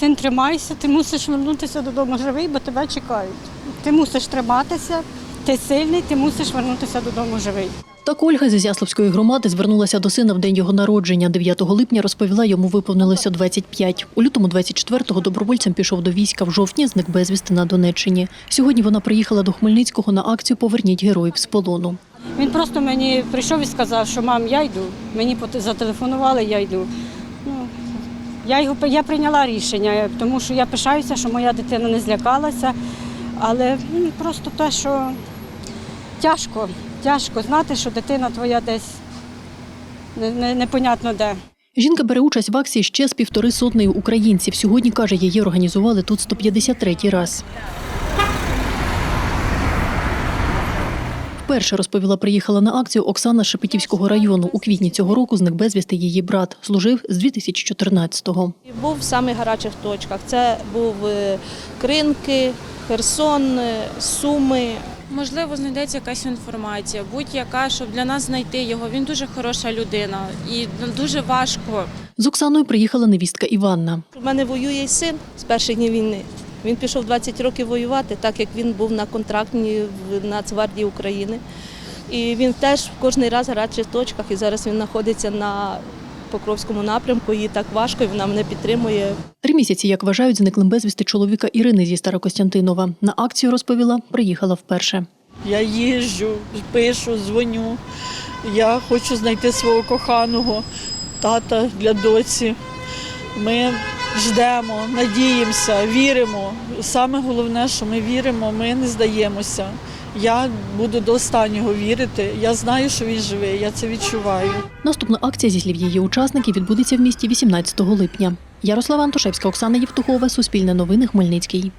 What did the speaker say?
Син, тримайся, ти мусиш вернутися додому живий, бо тебе чекають. Ти мусиш триматися, ти сильний, ти мусиш вернутися додому живий. Так Ольга з Ізяславської громади звернулася до сина в день його народження. 9 липня розповіла, йому виповнилося 25. У лютому 24-го добровольцем пішов до війська. В жовтні зник безвісти на Донеччині. Сьогодні вона приїхала до Хмельницького на акцію Поверніть героїв з полону. Він просто мені прийшов і сказав, що мам, я йду. Мені зателефонували, я йду. Я, його, я прийняла рішення, тому що я пишаюся, що моя дитина не злякалася. Але ну, просто те, що тяжко, тяжко знати, що дитина твоя десь не, не, непонятно де. Жінка бере участь в акції ще з півтори сотні українців. Сьогодні каже, її організували тут 153-й раз. Вперше розповіла, приїхала на акцію Оксана з Шепетівського району. У квітні цього року зник безвісти її брат. Служив з 2014-го. Був в самих гарячих точках. Це був е, Кринки, Херсон, е, Суми. Можливо, знайдеться якась інформація, будь-яка, щоб для нас знайти його. Він дуже хороша людина і дуже важко. З Оксаною приїхала невістка Іванна. У мене воює син з перших днів війни. Він пішов 20 років воювати, так як він був на контрактній в Нацгвардії України. І він теж в кожний раз в гарячих точках. І зараз він знаходиться на Покровському напрямку. Їй так важко, і вона мене підтримує. Три місяці, як вважають, зниклим безвісти чоловіка Ірини зі Старокостянтинова. На акцію розповіла, приїхала вперше. Я їжджу, пишу, дзвоню. Я хочу знайти свого коханого тата для доці. Ми ждемо, надіємося, віримо. Саме головне, що ми віримо, ми не здаємося. Я буду до останнього вірити. Я знаю, що він живий, я це відчуваю. Наступна акція зі слів її учасників відбудеться в місті 18 липня. Ярослава Антошевська, Оксана Євтухова, Суспільне новини, Хмельницький.